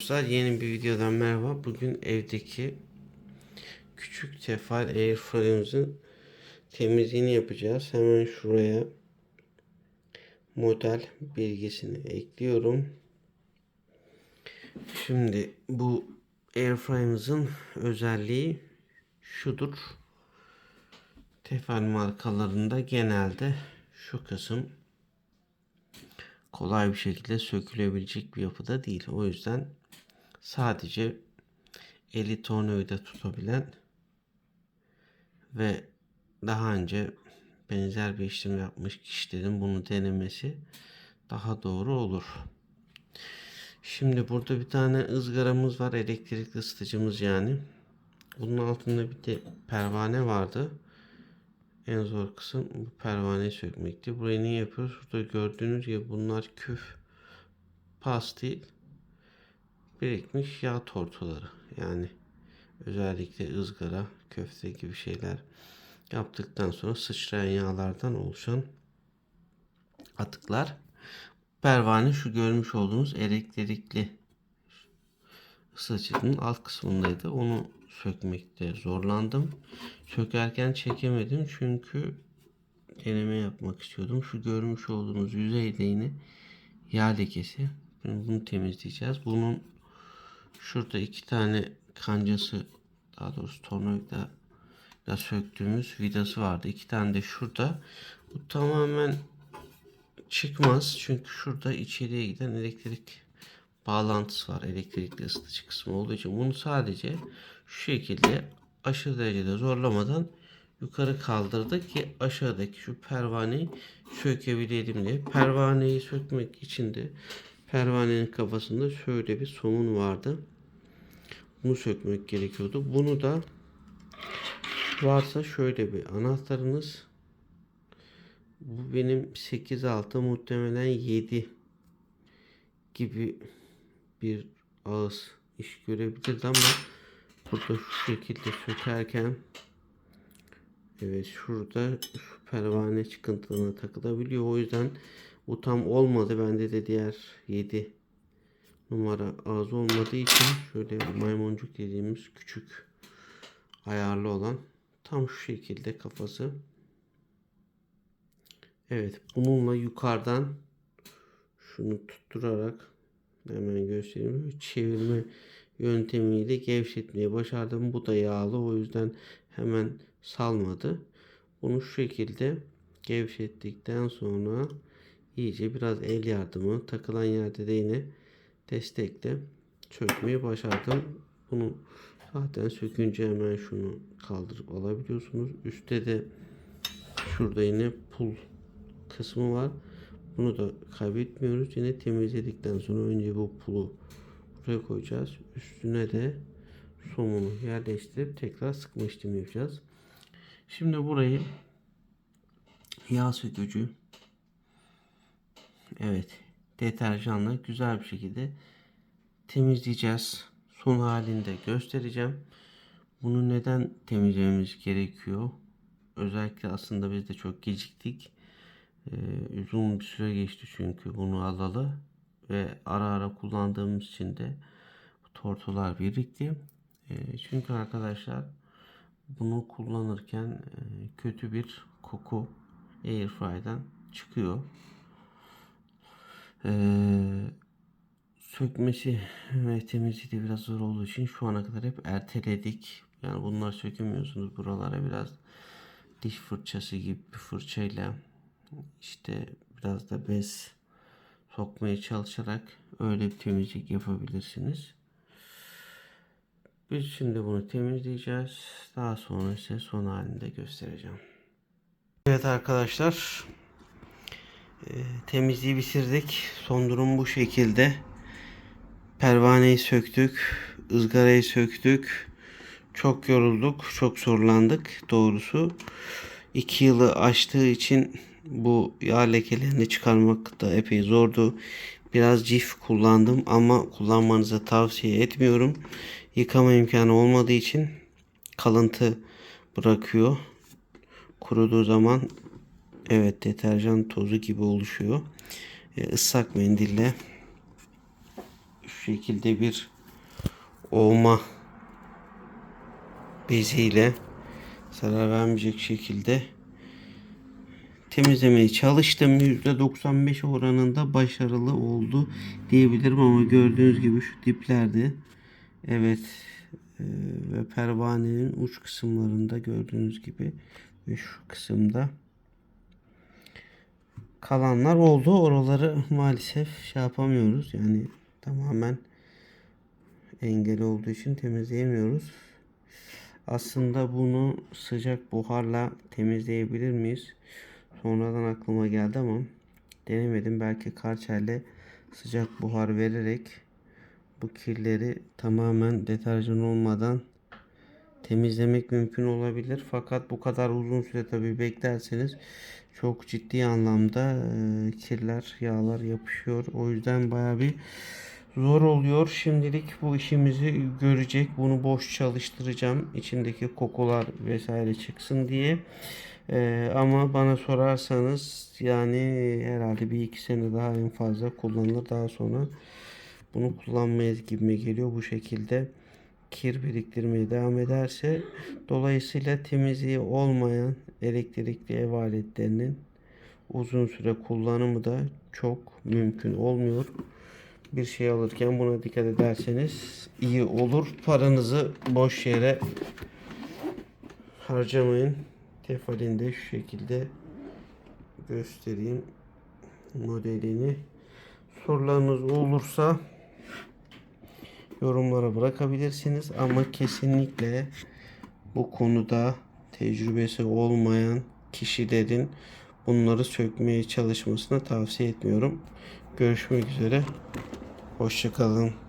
Arkadaşlar yeni bir videodan merhaba. Bugün evdeki küçük tefal airfryer'ımızın temizliğini yapacağız. Hemen şuraya model bilgisini ekliyorum. Şimdi bu airfryer'ımızın özelliği şudur. Tefal markalarında genelde şu kısım kolay bir şekilde sökülebilecek bir yapıda değil. O yüzden sadece eli tornavida tutabilen ve daha önce benzer bir işlem yapmış kişilerin bunu denemesi daha doğru olur. Şimdi burada bir tane ızgaramız var. Elektrikli ısıtıcımız yani. Bunun altında bir de pervane vardı. En zor kısım bu pervaneyi sökmekti. Burayı niye yapıyoruz? Burada gördüğünüz gibi bunlar küf pas değil. Birikmiş yağ tortuları. Yani özellikle ızgara, köfte gibi şeyler yaptıktan sonra sıçrayan yağlardan oluşan atıklar. Pervane şu görmüş olduğunuz elektrikli ısıtıcının alt kısmındaydı. Onu sökmekte zorlandım. Sökerken çekemedim çünkü deneme yapmak istiyordum. Şu görmüş olduğunuz yüzeyde yine yağ lekesi. Bunu temizleyeceğiz. Bunun şurada iki tane kancası daha doğrusu tornavida da söktüğümüz vidası vardı. İki tane de şurada. Bu tamamen çıkmaz. Çünkü şurada içeriye giden elektrik bağlantısı var. Elektrikli ısıtıcı kısmı olduğu için bunu sadece şu şekilde aşırı derecede zorlamadan yukarı kaldırdık ki aşağıdaki şu pervaneyi sökebilelim diye. Pervaneyi sökmek için de pervanenin kafasında şöyle bir somun vardı. Bunu sökmek gerekiyordu. Bunu da varsa şöyle bir anahtarınız bu benim 8-6 muhtemelen 7 gibi bir ağız iş görebilirdi ama burada şu şekilde sökerken evet şurada şu pervane çıkıntılığına takılabiliyor. O yüzden bu tam olmadı. Bende de diğer 7 numara ağız olmadığı için şöyle maymuncuk dediğimiz küçük ayarlı olan tam şu şekilde kafası Evet bununla yukarıdan şunu tutturarak hemen göstereyim. Çevirme yöntemiyle gevşetmeyi başardım. Bu da yağlı o yüzden hemen salmadı. Bunu şu şekilde gevşettikten sonra iyice biraz el yardımı takılan yerde de yine destekle çökmeyi başardım. Bunu zaten sökünce hemen şunu kaldırıp alabiliyorsunuz. Üstte de şurada yine pul kısmı var. Bunu da kaybetmiyoruz. Yine temizledikten sonra önce bu pulu buraya koyacağız. Üstüne de somunu yerleştirip tekrar sıkma işlemi yapacağız. Şimdi burayı yağ sökücü evet deterjanla güzel bir şekilde temizleyeceğiz. Son halinde göstereceğim. Bunu neden temizlememiz gerekiyor? Özellikle aslında biz de çok geciktik. Ee, uzun bir süre geçti çünkü bunu alalı ve ara ara kullandığımız için de bu tortular birikti. Ee, çünkü arkadaşlar bunu kullanırken e, kötü bir koku airfryer'dan çıkıyor. Ee, sökmesi ve temizliği de biraz zor olduğu için şu ana kadar hep erteledik. Yani bunlar sökemiyorsunuz buralara biraz diş fırçası gibi bir fırçayla işte biraz da bez sokmaya çalışarak öyle bir temizlik yapabilirsiniz. Biz şimdi bunu temizleyeceğiz. Daha sonra ise son halinde göstereceğim. Evet arkadaşlar. Temizliği bitirdik. Son durum bu şekilde. Pervaneyi söktük. ızgarayı söktük. Çok yorulduk. Çok zorlandık doğrusu. 2 yılı aştığı için bu yağ lekelerini çıkarmak da epey zordu. Biraz cif kullandım ama kullanmanızı tavsiye etmiyorum. Yıkama imkanı olmadığı için kalıntı bırakıyor. Kuruduğu zaman evet deterjan tozu gibi oluşuyor. E, ıslak mendille şu şekilde bir olma beziyle zarar vermeyecek şekilde temizlemeye çalıştım. %95 oranında başarılı oldu diyebilirim ama gördüğünüz gibi şu diplerde evet e, ve pervanenin uç kısımlarında gördüğünüz gibi ve şu kısımda kalanlar oldu. Oraları maalesef şey yapamıyoruz. Yani tamamen engel olduğu için temizleyemiyoruz. Aslında bunu sıcak buharla temizleyebilir miyiz? Sonradan aklıma geldi ama denemedim. Belki karçerle sıcak buhar vererek bu kirleri tamamen deterjan olmadan temizlemek mümkün olabilir. Fakat bu kadar uzun süre tabi beklerseniz çok ciddi anlamda kirler, yağlar yapışıyor. O yüzden baya bir zor oluyor. Şimdilik bu işimizi görecek. Bunu boş çalıştıracağım. İçindeki kokular vesaire çıksın diye. E, ama bana sorarsanız yani herhalde bir iki sene daha en fazla kullanılır. Daha sonra bunu kullanmayız gibime geliyor bu şekilde kir biriktirmeye devam ederse dolayısıyla temizliği olmayan elektrikli ev aletlerinin uzun süre kullanımı da çok mümkün olmuyor. Bir şey alırken buna dikkat ederseniz iyi olur. Paranızı boş yere harcamayın. Tefalini de şu şekilde göstereyim modelini. Sorularınız olursa yorumlara bırakabilirsiniz ama kesinlikle bu konuda tecrübesi olmayan kişilerin bunları sökmeye çalışmasını tavsiye etmiyorum. Görüşmek üzere. Hoşçakalın.